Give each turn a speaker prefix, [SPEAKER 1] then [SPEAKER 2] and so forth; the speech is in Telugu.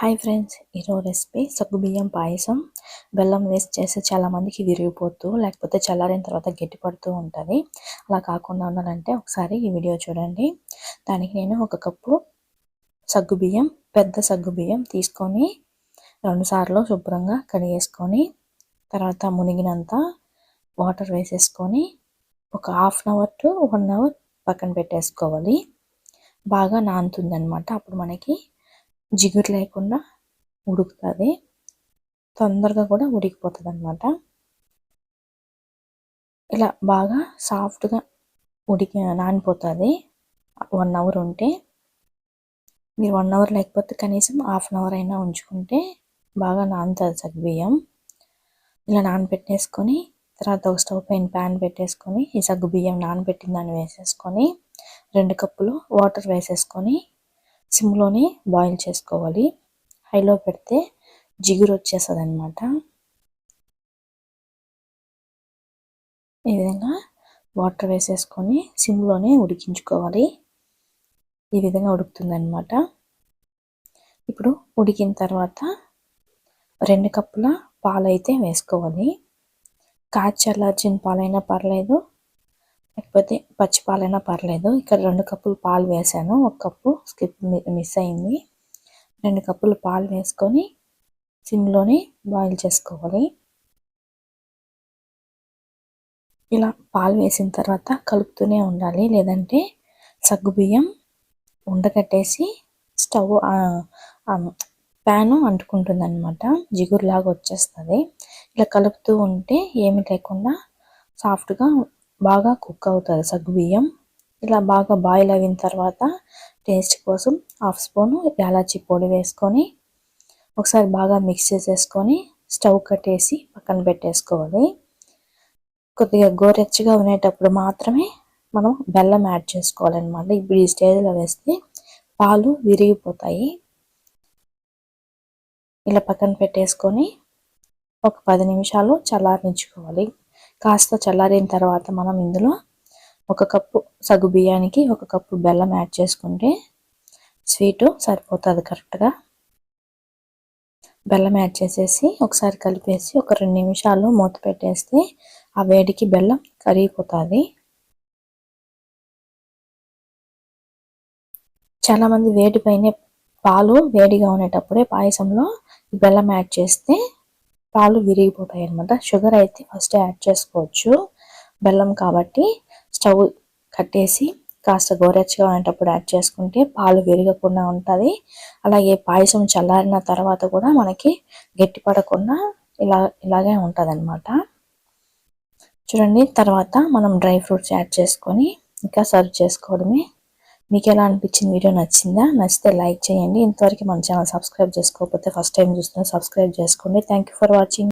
[SPEAKER 1] హాయ్ ఫ్రెండ్స్ ఈరోజు రెసిపీ సగ్గుబియ్యం పాయసం. బెల్లం వేసి చేస్తే చాలామందికి విరిగిపోతూ లేకపోతే చల్లారిన తర్వాత గట్టిపడుతూ ఉంటుంది. అలా కాకుండా ఉండాలంటే ఒకసారి ఈ వీడియో చూడండి. దానికి నేను ఒక కప్పు సగ్గుబియ్యం పెద్ద సగ్గుబియ్యం తీసుకొని రెండుసార్లు శుభ్రంగా కడిగేసుకొని తర్వాత మునిగినంత వాటర్ వేసేసుకొని ఒక half an hour to one hour పక్కన పెట్టేసుకోవాలి. బాగా నానుతుంది అప్పుడు మనకి జిగురు లేకుండా ఉడుకుతుంది. తొందరగా కూడా ఉడికిపోతుంది అనమాట ఇలా బాగా సాఫ్ట్గా ఉడికి నానిపోతుంది. వన్ అవర్ ఉంటే మీరు వన్ అవర్ లేకపోతే కనీసం హాఫ్ అన్ అవర్ అయినా ఉంచుకుంటే బాగా నానుతుంది సగ్గుబియ్యం ఇలా నానబెట్టేసుకొని తర్వాత ఒక స్టవ్ పైన ప్యాన్ పెట్టేసుకొని ఈ సగ్గుబియ్యం నానబెట్టిన దాన్ని వేసేసుకొని రెండు కప్పులు వాటర్ వేసేసుకొని సిమ్లోనే బాయిల్ చేసుకోవాలి. హైలో పెడితే జిగురు వచ్చేస్తుంది అనమాట ఈ విధంగా వాటర్ వేసేసుకొని సిమ్లోనే ఉడికించుకోవాలి. ఈ విధంగా ఉడుకుతుందనమాట ఇప్పుడు ఉడికిన తర్వాత రెండు కప్పుల పాలు అయితే వేసుకోవాలి. కాచి చల్లార్చిన పాలైనా పర్లేదు లేకపోతే పచ్చి పాలైనా పర్లేదు. ఇక్కడ రెండు కప్పులు పాలు వేసాను. ఒక కప్పు స్కిప్ మిస్ అయింది. రెండు కప్పులు పాలు వేసుకొని సిమ్లోనే బాయిల్ చేసుకోవాలి. ఇలా పాలు వేసిన తర్వాత కలుపుతూనే ఉండాలి. లేదంటే సగ్గుబియ్యం ఉండకట్టేసి స్టవ్ ప్యాను అంటుకుంటుంది అనమాట జిగురులాగా వచ్చేస్తుంది. ఇలా కలుపుతూ ఉంటే ఏమి లేకుండా సాఫ్ట్గా బాగా కుక్ అవుతుంది సగ్గుబియ్యం ఇలా బాగా బాయిల్ అయిన తర్వాత టేస్ట్ కోసం హాఫ్ స్పూను యాలాచి పొడి వేసుకొని ఒకసారి బాగా మిక్స్ చేసేసుకొని స్టవ్ కట్టేసి పక్కన పెట్టేసుకోవాలి. కొద్దిగా గోరెచ్చగా ఉండేటప్పుడు మాత్రమే మనం బెల్లం యాడ్ చేసుకోవాలన్నమాట. ఇప్పుడు ఈ స్టేజ్లో వేస్తే పాలు విరిగిపోతాయి. ఇలా పక్కన పెట్టేసుకొని ఒక పది నిమిషాలు చల్లారించుకోవాలి కాస్త చల్లారిన తర్వాత మనం ఇందులో ఒక కప్పు సగ్గు బియ్యానికి ఒక కప్పు బెల్లం యాడ్ చేసుకుంటే స్వీటు సరిపోతుంది కరెక్ట్గా బెల్లం యాడ్ చేసేసి ఒకసారి కలిపేసి ఒక రెండు నిమిషాలు మూత పెట్టేస్తే ఆ వేడికి బెల్లం కరిగిపోతుంది. చాలామంది వేడిపైనే పాలు వేడిగా ఉండేటప్పుడే పాయసంలో బెల్లం యాడ్ చేస్తే పాలు విరిగిపోతాయి అనమాట షుగర్ అయితే ఫస్ట్ యాడ్ చేసుకోవచ్చు. బెల్లం కాబట్టి స్టవ్ కట్టేసి కాస్త గోరెచ్చగా ఉండేటప్పుడు యాడ్ చేసుకుంటే పాలు విరగకుండా ఉంటుంది. అలాగే పాయసం చల్లారిన తర్వాత కూడా మనకి గట్టిపడకుండా ఇలా ఇలాగే ఉంటుంది అనమాట చూడండి తర్వాత మనం డ్రై ఫ్రూట్స్ యాడ్ చేసుకొని ఇంకా సర్వ్ చేసుకోవడమే మీకు ఎలా అనిపించింది వీడియో నచ్చిందా? నచ్చితే లైక్ చేయండి. ఇంతవరకు మన ఛానల్ సబ్స్క్రైబ్ చేసుకోకపోతే ఫస్ట్ టైం చూస్తున్నా సబ్స్క్రైబ్ చేసుకోండి. Thank for watching